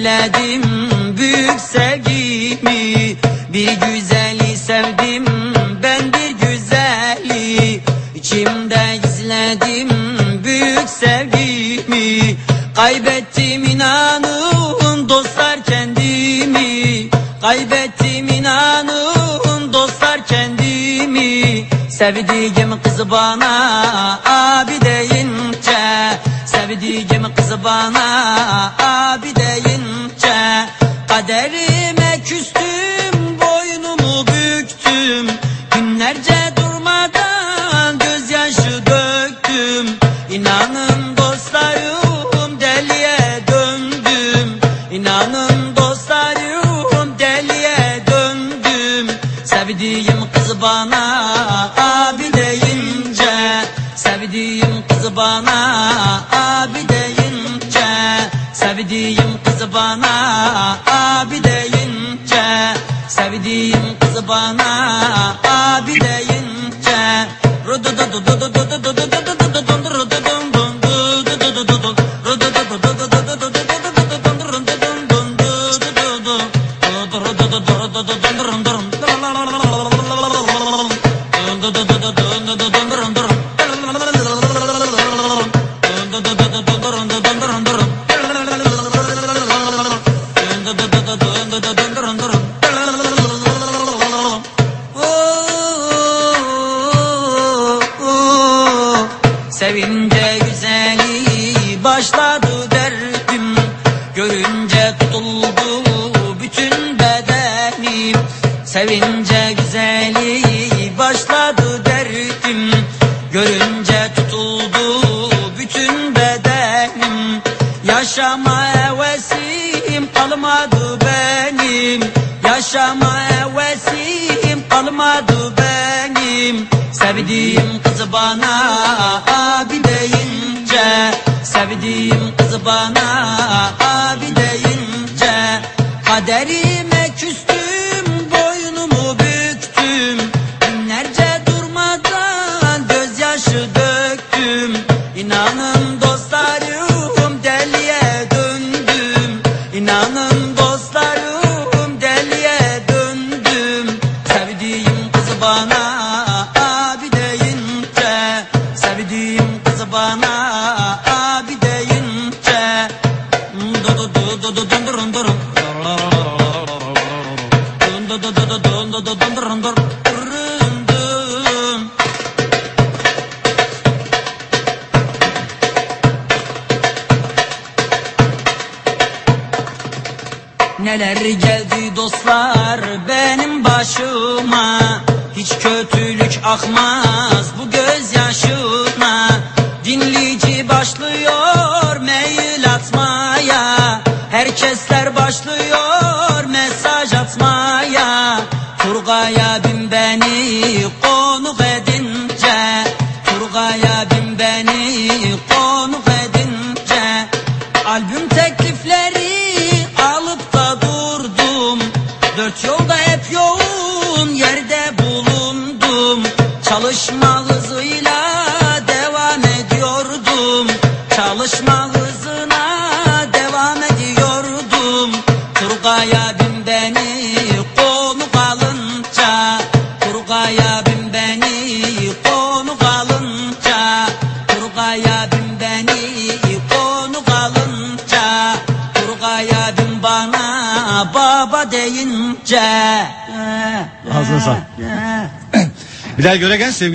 içimde gizledim büyük sevgimi. Bir güzeli sevdim ben bir güzeli. İçimde gizledim büyük sevgimi. Kaybettim inanın dostlar kendimi. Kaybettim inanın dostlar kendimi. Sevdiğim kızı bana abi deyince Sevdiğim kızı bana abi deyince Kaderime küstüm boynumu büktüm. Günlerce durmadan gözyaşı döktüm. İnanın dostlarım deliye döndüm. İnanın dostlarım deliye döndüm. Sevdiğim kızı bana abi deyince Sevdiğim kızı bana abi deyince Sevdiğim kızı bana abi deyince Sevdiğim kızı bana abi deyince Sevince güzeli başladı derdim. Görünce tutuldu bütün bedenim. Sevince güzeli başladı derdim. Görünce tutuldu bütün bedenim. Yaşama hevesim kalmadı benim. Yaşama hevesim kalmadı benim. Sevdiğim kızı bana abi deyince Sevdiğim kızı bana abi deyince Kaderime küstüm boynumu büktüm Günlerce durmadan gözyaşı döktüm İnanın dostlarım deliye döndüm İnanın bana abi deyince Du du du du du dun durun durun. Dun du du du du dun du du dun durun dur. Durun dun. Neler geldi dostlar benim başıma Hiç kötülük akmaz bu Herkesler başlıyor mesaj atmaya. Turgay'a bin beni konuk edince. Turgay'a bin beni konuk edince. Albüm teklifleri alıp da durdum. Dört yolda hep yoğun yerde bulundum. Çalışma hızıyla devam ediyordum. Çalışma hızına Turgay'a bin beni konuk alınca Turgay'a bin beni konuk alınca Turgay'a bin bana baba deyince Ağzına sağlık. Bilal Göregen sevgili